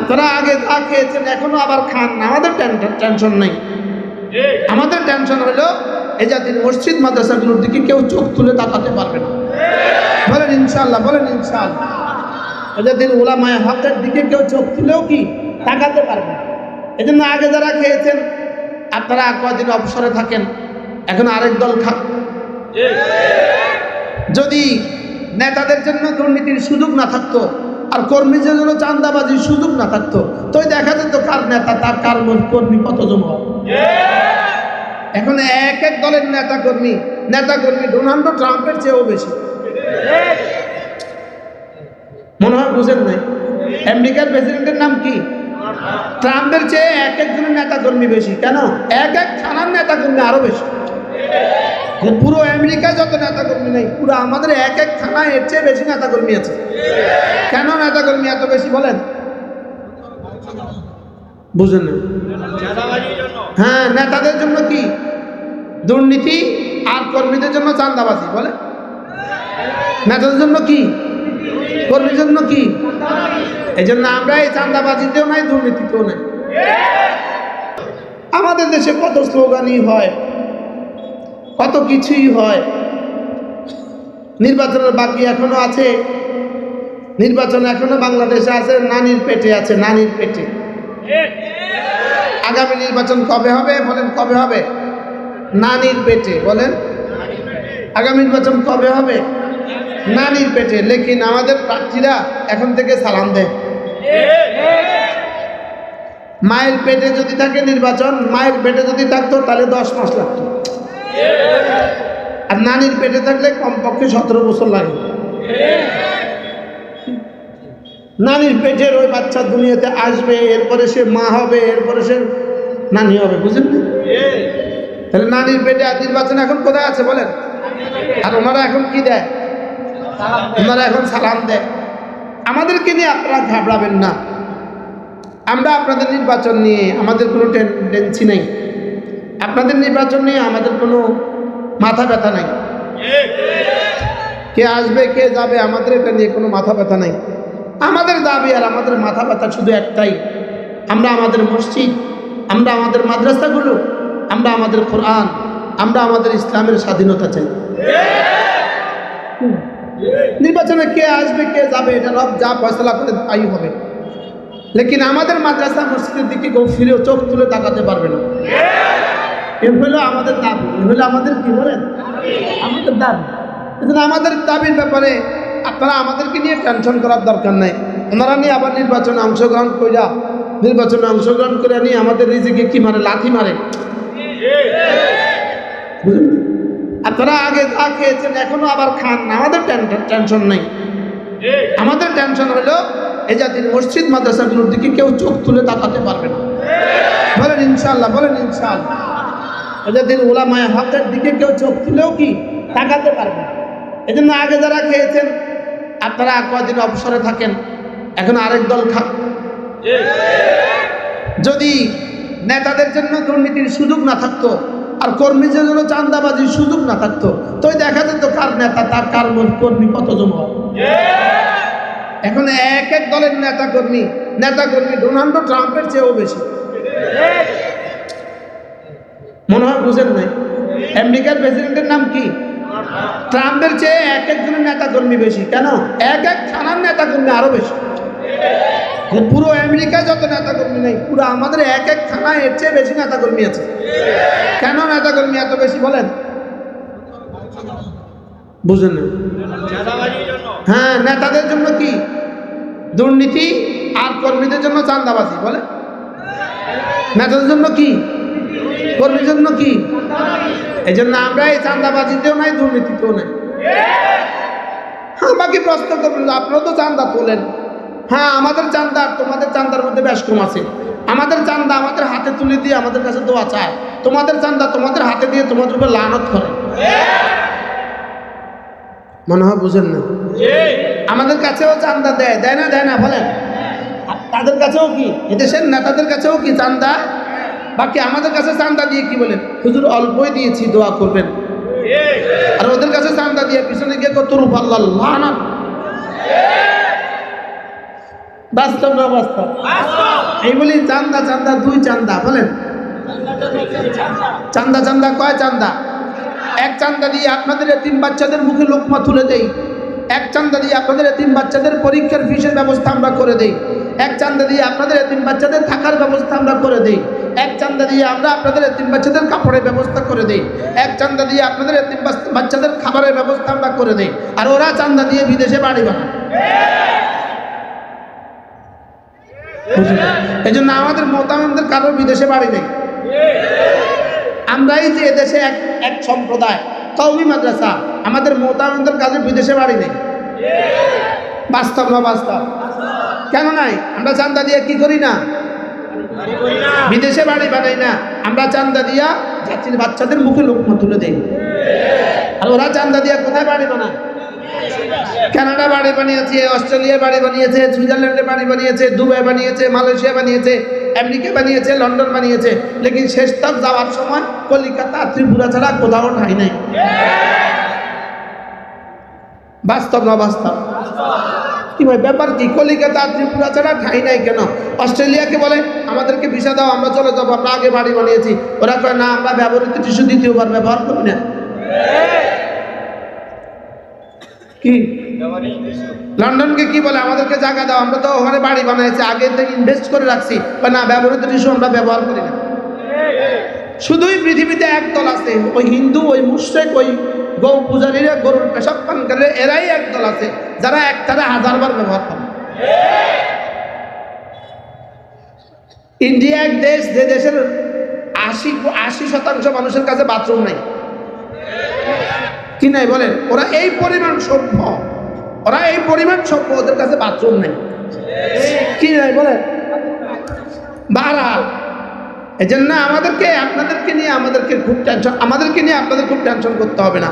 আপনারা আগে যা খেয়েছেন, এখনও আবার খান না। আমাদের টেনশন নেই। আমাদের টেনশন হলো, এই জাতির মসজিদ, মাদ্রাসাগুলোর দিকে কেউ চোখ তুলে তাকাতে পারবে না। বলেন ইনশাল্লাহ বলেন ইনশাল্লাহ এই জাতির ওলামায় হকের দিকে কেউ চোখ তুলেও কি তাকাতে পারবে না? এই জন্য আগে যারা খেয়েছেন, আপনারা কয়দিন অবসরে থাকেন, এখন আরেক দল খান যদি নেতাদের জন্য দুর্নীতির সুযোগ না থাকতো আর কর্মীদের জন্য চান্দাবাজির সুযোগ না থাকতো, তো দেখা যেত কার নেতা, তার কার কর্মী কতজন হয় এখন এক এক দলের নেতা কর্মী নেতা কর্মী ডোনাল্ড ট্রাম্পের চেয়েও বেশি। মনে হয় বুঝেন নাই? আমেরিকার প্রেসিডেন্টের নাম কি? ট্রাম্পের চেয়ে এক একজনের নেতা কর্মী বেশি। কেন? এক এক থানার নেতা কর্মী আরও বেশি। পুরো আমেরিকায় যত নেতা কর্মী নেই, পুরো আমাদের এক এক থানায় এর চেয়ে বেশি নেতা কর্মী আছে। কেন নেতা কর্মী এত বেশি বলেন? বুঝেন হ্যাঁ নেতাদের জন্য কি? দুর্নীতি আর কর্মীদের জন্য চান্দাবাজি বলে নেতাদের জন্য কি? কর্মীর জন্য কি? এই জন্য আমরা এই চান্দাবাজিতেও নাই, দুর্নীতিতেও নাই। আমাদের দেশে কত স্লোগানই হয় কত কিছুই হয়। নির্বাচনের বাকি এখনও আছে। নির্বাচন এখনও বাংলাদেশে আছে, নানির পেটে আছে, নানির পেটে। আগামী নির্বাচন কবে হবে বলেন, কবে হবে? নানির পেটে বলেন। আগামী নির্বাচন কবে হবে? নানির পেটে। লেকিন আমাদের প্রার্থীরা এখন থেকে সালাম দেয়। মায়ের পেটে যদি থাকে নির্বাচন, মায়ের পেটে যদি থাকতো তাহলে দশ মাস লাগতো। আর নানির পেটে থাকলে কমপক্ষে সতেরো বছর লাগে। নানির পেটের ওই বাচ্চা দুনিয়াতে আসবে, এরপরে সে মা হবে, এরপরে সে নানি হবে, বুঝলেন তাহলে নানির পেটে আর নির্বাচন এখন কোথায় আছে বলেন? আর ওনারা এখন কি দেয়? ওনারা এখন সালাম দেয়। আমাদেরকে নিয়ে আপনারা ঘাবড়াবেন না। আমরা আপনাদের নির্বাচন নিয়ে আমাদের কোনো টেন্ডেন্সি নেই। আপনাদের নির্বাচন নিয়ে আমাদের কোনো মাথা ব্যথা নাই। কে আসবে, কে যাবে, আমাদের এটা নিয়ে কোনো মাথা ব্যথা নাই। আমাদের দাবি আর আমাদের মাথা ব্যথা শুধু একটাই। আমরা আমাদের মসজিদ, আমরা আমাদের মাদ্রাসাগুলো, আমরা আমাদের কোরআন, আমরা আমাদের ইসলামের স্বাধীনতা চাই। নির্বাচনে কে আসবে, কে যাবে, এটা রব যা ফয়সলা করে তাই হবে। লেকিন আমাদের মাদ্রাসা মসজিদের দিকে কেউ ফিরেও চোখ তুলে তাকাতে পারবে না। এ হলো আমাদের দাবি, এ হলো আমাদের কি বলেন? আমাদের দাবি। কিন্তু আমাদের দাবির ব্যাপারে আপনারা আমাদেরকে নিয়ে টেনশন করার দরকার নাই। ওনারা নিয়ে আবার নির্বাচনে অংশগ্রহণ করিয়া নির্বাচনে অংশগ্রহণ করে নিয়ে আমাদের রিজিকে কি মারে, লাথি মারে? আপনারা আগে যা খেয়েছেন, এখনও আবার খান না। আমাদের টেনশন নেই। আমাদের টেনশন হলো, এই জাতির মসজিদ, মাদ্রাসাগুলোর দিকে কেউ চোখ তুলে তাকাতে পারবে না। বলেন ইনশাল্লাহ বলেন ইনশাল্লাহ জাতির ওলামায় হকের দিকে কেউ চোখ তুলেও কি তাকাতে পারবে? এই জন্য আগে যারা খেয়েছেন, আপনারা কদিন অবসরে থাকেন, এখন আরেক দল খান যদি নেতাদের জন্য দুর্নীতির সুযোগ না থাকতো, আর কর্মীদের জন্য চান্দাবাজির সুযোগ না থাকতো, তো দেখা যেত কার নেতা, তার কার কর্মী, কতজন হয়? এখন এক এক দলের নেতা কর্মী নেতা কর্মী ডোনাল্ড ট্রাম্পের চেয়েও বেশি। মনে হয় বুঝেন নাই। আমেরিকার প্রেসিডেন্টের নাম কি? ট্রাম্পের চেয়ে এক একজনের নেতা কর্মী বেশি। কেন? এক এক থানার নেতা কর্মী আরও বেশি। পুরো আমেরিকায় যত নেতা কর্মী নেই, পুরো আমাদের এক এক থানায় এর চেয়ে বেশি নেতা কর্মী আছে। কেন নেতা কর্মী এত বেশি বলেন? বুঝেন না হ্যাঁ নেতাদের জন্য কি? দুর্নীতি আর কর্মীদের জন্য চান্দাবাজি বলে নেতাদের জন্য কি? কর্মীর জন্য কি? এই জন্য আমরা এই চান্দাবাজিতেও নাই, দুর্নীতিতেও নাই। হ্যাঁ বাকি প্রশ্ন করবেন আপনারা তো চান্দা তোলেন। হ্যাঁ আমাদের চান্দা তোমাদের চান্দার মধ্যে বেশ কম আছে। আমাদের চান্দা আমাদের হাতে তুলে দিয়ে আমাদের কাছে দোয়া চায়। তোমাদের চান্দা তোমাদের হাতে দিয়ে তোমাদের উপর লানত করে। মনে হয় বুঝেন না? আমাদের কাছেও চান্দা দেয় দেয় না দেয় না, বলেন। তাদের কাছেও কি? এদেশের নেতাদের কাছেও কি চান্দা বাকি আমাদের কাছে চান্দা দিয়ে কি বলেন? হুজুর অল্পই দিয়েছি দোয়া করবেন। আর ওদের কাছে চান্দা দিয়ে পিছনে গিয়ে কত রূপ আল্লাহ। বাস্তব না বাস্তব। এই বলি চান্দা চান্দা দুই চান্দা বলেন। চান্দা চান্দা কয় চান্দা? এক চান্দা দিয়ে আপনাদের তিন বাচ্চাদের মুখে লোকমা তুলে দেই। এক চান্দা দিয়ে আপনাদের তিন বাচ্চাদের পরীক্ষার ফিসের ব্যবস্থা আমরা করে দেই। এক চান্দা দিয়ে আপনাদের তিন বাচ্চাদের থাকার ব্যবস্থা আমরা করে দিই। এক চান্দা দিয়ে আমরা আপনাদের তিন বাচ্চাদের কাপড়ের ব্যবস্থা করে দিই। এক চান্দা দিয়ে আপনাদের তিন বাচ্চাদের খাবারের ব্যবস্থা আমরা করে দিই। আর ওরা চান্দা দিয়ে বিদেশে বাড়ি বানায়। এই জন্য আমাদের মোতামেনদের কারোর বিদেশে বাড়ি নেই। আমরাই যে এদেশে এক এক সম্প্রদায় কৌমি মাদ্রাসা, আমাদের মোতামেনদের কাজে বিদেশে বাড়ি নেই। বাস্তব না বাস্তব? কেন নাই? আমরা চান্দা দিয়ে কি করি না? বিদেশে বাড়ি বানাই না। আমরা চান্দা দিয়া যাত্রীর বাচ্চাদের মুখে লোকমা তুলে দেই। আর ওরা চান্দা দিয়া কোথায় বাড়ি বানায়? কানাডা বাড়ি বানিয়েছে, অস্ট্রেলিয়া বাড়ি বানিয়েছে, সুইজারল্যান্ডে বাড়ি বানিয়েছে, দুবাই বানিয়েছে, মালয়েশিয়া বানিয়েছে, আমেরিকা বানিয়েছে, লন্ডন বানিয়েছে। লেকিন শেষ তক যাওয়ার সময় কলিকাতা, ত্রিপুরা ছাড়া কোথাও ঠাই নাই। বাস্তব না বাস্তব? ভাই ব্যাপার কি? কলিকাতা ত্রিপুরা ছাড়া ঠাই নাই কেন? অস্ট্রেলিয়াকে বলে, আমাদেরকে ভিসা দাও, আমরা চলে যাব, আমরা আগে বাড়ি বানিয়েছি। ওরা কয়, না, আমরা ব্যবহৃত টিস্যু দ্বিতীয়বার ব্যবহার করি না। কি? লন্ডনকে কি বলে? আমাদেরকে জায়গা দাও, আমরা তো ওখানে বাড়ি বানাইছি, আগে থেকে ইনভেস্ট করে রাখছি। বা না, ব্যবহৃত টিস্যু আমরা ব্যবহার করি না। শুধুই পৃথিবীতে একদল আছে, ওই হিন্দু, ওই মুশ্রেক, ওই গৌ পূজারীরা গরুর পেশাব পানকারীরা এরাই একদল আছে যারা একটারে হাজারবার ব্যবহার করে ইন্ডিয়া এক দেশ, যে দেশের আশি আশি শতাংশ মানুষের কাছে বাথরুম নাই। কি নাই বলেন? ওরা এই পরিমাণ সভ্য ওরা এই পরিমাণ সভ্য ওদের কাছে বাথরুম নেই। কি নাই বলেন? বারা এই জন্য আমাদেরকে, আপনাদেরকে নিয়ে আমাদেরকে খুব টেনশন আমাদেরকে নিয়ে আপনাদের খুব টেনশন করতে হবে না।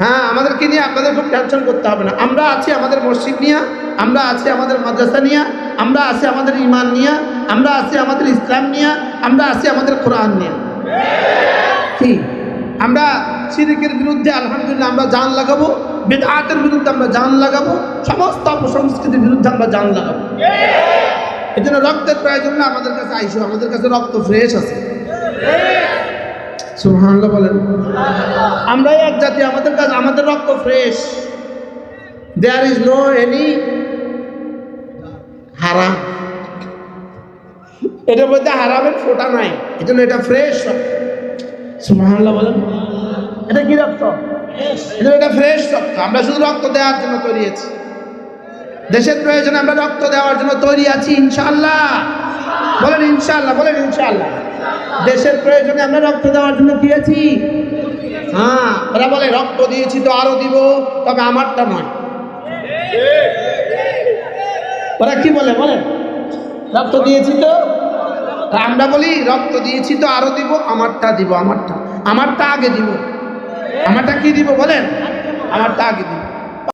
হ্যাঁ আমাদেরকে নিয়ে আপনাদের খুব টেনশন করতে হবে না। আমরা আছি আমাদের মসজিদ নিয়ে, আমরা আছি আমাদের মাদ্রাসা নিয়ে, আমরা আছি আমাদের ইমান নিয়ে, আমরা আছি আমাদের ইসলাম নিয়ে, আমরা আছি আমাদের কোরআন নিয়ে। কি? আমরা সিরিকের বিরুদ্ধে আলহামদুলিল্লাহ আমরা জান লাগাবো বেদাতের বিরুদ্ধে আমরা জান লাগাবো, সমস্ত অপসংস্কৃতির বিরুদ্ধে আমরা জান লাগাবো। এই জন্য রক্তের প্রয়োজন না আমাদের কাছে আইসো আমাদের কাছে রক্ত ফ্রেশ আছে। সুবহানাল্লাহ বলেন। আমরাই এক জাতি আমাদের কাছে আমাদের রক্ত fresh there is no any হারাম এটার মধ্যে হারামের ফোটা নাই এই জন্য এটা ফ্রেশ সুবহানাল্লাহ বলেন। এটা কি রক্ত? এটা এটা ফ্রেশ রক্ত। আমরা শুধু রক্ত দেওয়ার জন্য তৈরি আছি দেশের প্রয়োজনে আমরা রক্ত দেওয়ার জন্য তৈরি আছি ইনশাল্লাহ বলেন ইনশাল্লাহ বলেন ইনশাল্লাহ দেশের প্রয়োজনে আমরা রক্ত দেওয়ার জন্য আছি হ্যাঁ ওরা বলে, রক্ত দিয়েছি তো আরও দিব, তবে আমারটা নয়। ওরা কি বলে বলে রক্ত দিয়েছি তো আমরা বলি, রক্ত দিয়েছি তো আরও দিব, আমারটা দিব, আমারটা। আমারটা আগে দিব। আমারটা কি দিব, বলেন? আমারটা আগে